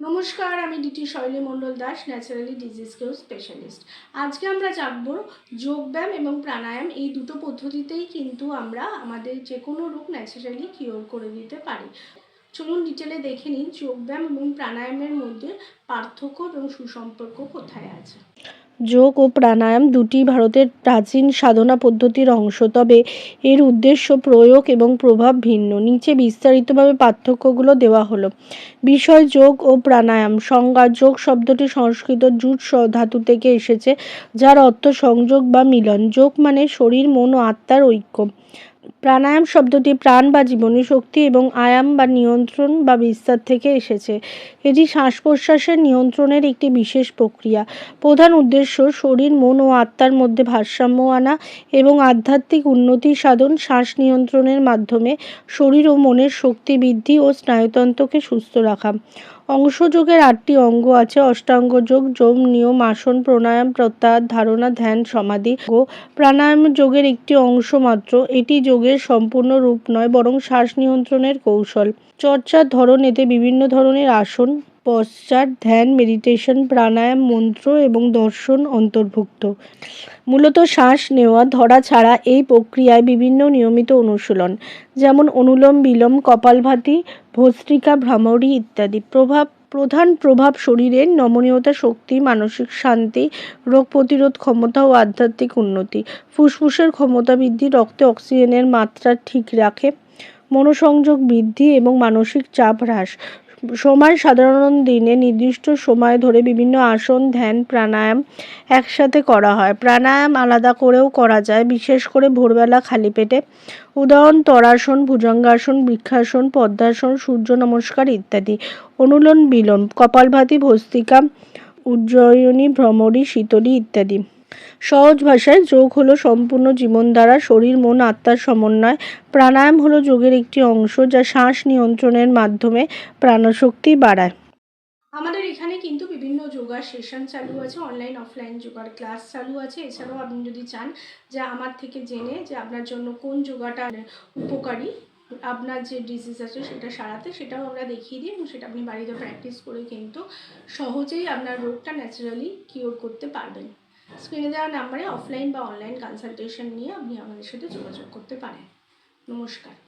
নমস্কার, আমি DT Shaily Mondal Das, naturally disease কেউ স্পেশালিস্ট। আজকে আমরা জানব যোগব্যায়াম এবং প্রাণায়াম এই দুটো পদ্ধতিতেই কিন্তু আমরা আমাদের যে কোনো রোগ ন্যাচারালি কিওর করে দিতে পারি। চলুন ডিটেলে দেখে নিন যোগব্যায়াম এবং প্রাণায়ামের মধ্যে পার্থক্য এবং সুসম্পর্ক কোথায় আছে। যোগ ও প্রাণায়াম দুটি ভারতের প্রাচীন সাধনা পদ্ধতির অংশ। তবে এর উদ্দেশ্য প্রয়োগ এবং প্রভাব ভিন্ন। নিচে বিস্তারিতভাবে পার্থক্যগুলো দেওয়া হলো। বিষয় যোগ ও প্রাণায়াম। সংজ্ঞা যোগ শব্দটি সংস্কৃত জুট ধাতু থেকে এসেছে, যার অর্থ সংযোগ বা মিলন। যোগ মানে শরীর, মন ও আত্মার ঐক্য। প্রাণায়াম শব্দটি প্রাণ বা জীবনী শক্তি এবং আয়াম বা নিয়ন্ত্রণ বা বিস্তার থেকে এসেছে। এটি শ্বাস প্রশ্বাসের নিয়ন্ত্রণের একটি বিশেষ প্রক্রিয়া। প্রধান উদ্দেশ্য শরীর, মন ও আত্মার মধ্যে ভারসাম্য আনা এবং আধ্যাত্মিক উন্নতি সাধন শ্বাস নিয়ন্ত্রণের মাধ্যমে শরীর ও মনের শক্তি বৃদ্ধি ও স্নায়ুতন্ত্রকে সুস্থ রাখা। অংশযোগের আটটি অঙ্গ আছে, অষ্টাঙ্গ যোগ যোগ, নিয়ম, আসন, প্রাণায়াম, প্রত্যাহার, ধারণা, ধ্যান, সমাধি ও প্রাণায়াম যোগের একটি অংশ মাত্র। এটি যোগের সম্পূর্ণ রূপ নয়, বরং শ্বাস নিয়ন্ত্রণের কৌশল। চর্চার ধরন এতে বিভিন্ন ধরনের আসন পশ্চাৎ ধ্যান মেডিটেশন প্রাণায়াম, মন্ত্র এবং দর্শন অন্তর্ভুক্ত। মূলত শ্বাস নেওয়া, ধরা ছাড়া এই প্রক্রিয়ায় বিভিন্ন নিয়মিত অনুশীলন, যেমন অনুলোম বিলোম, কপালভাতি, ভস্ত্রিকা, ভ্রামরী ইত্যাদি। প্রভাব, প্রধান প্রভাব শরীরের নমনীয়তা, শক্তি, মানসিক শান্তি, রোগ প্রতিরোধ ক্ষমতা ও আধ্যাত্মিক উন্নতি। ফুসফুসের ক্ষমতা বৃদ্ধি, রক্তে অক্সিজেনের মাত্রা ঠিক রাখে, মনোসংযোগ বৃদ্ধি এবং মানসিক চাপ হ্রাস। সময় সাধারণ দিনে নির্দিষ্ট সময় ধরে বিভিন্ন আসন, ধ্যান, প্রাণায়াম একসাথে করা হয়। প্রাণায়াম আলাদা করেও করা যায়, বিশেষ করে ভোরবেলা খালি পেটে। উদাহরণ তরাসন, ভুজঙ্গাসন, বৃক্ষাসন, পদ্মাসন, সূর্য নমস্কার ইত্যাদি। অনুলোম বিলোম কপালভাতি, ভস্তিকা, উজ্জয়িনী, ভ্রমরী, শীতলী ইত্যাদি। সহজ ভাষায় যোগ হলো সম্পূর্ণ জীবনধারা শরীর, মন, আত্মার সমন্বয়। প্রাণায়াম হলো যোগের একটি অংশ যা শ্বাস নিয়ন্ত্রণের মাধ্যমে প্রাণশক্তি বাড়ায়। আমাদের এখানে কিন্তু বিভিন্ন যোগা সেশন চালু আছে, অনলাইন, অফলাইন যোগার ক্লাস চালু আছে। এছাড়াও আপনি যদি চান যে আমার থেকে জেনে যে আপনার জন্য কোন যোগাটা উপকারী, আপনার যে ডিজিজ আছে সেটা সারাতে সেটাও আমরা দেখিয়ে দিই এবং সেটা আপনি বাড়িতে প্র্যাকটিস করে কিন্তু সহজেই আপনার রোগটা ন্যাচারালি কিওর করতে পারবেন। স্ক্রিনে দেওয়া নাম্বারে অফলাইন বা অনলাইন কনসালটেশন নিয়ে আপনি আমাদের সাথে যোগাযোগ করতে পারেন। নমস্কার।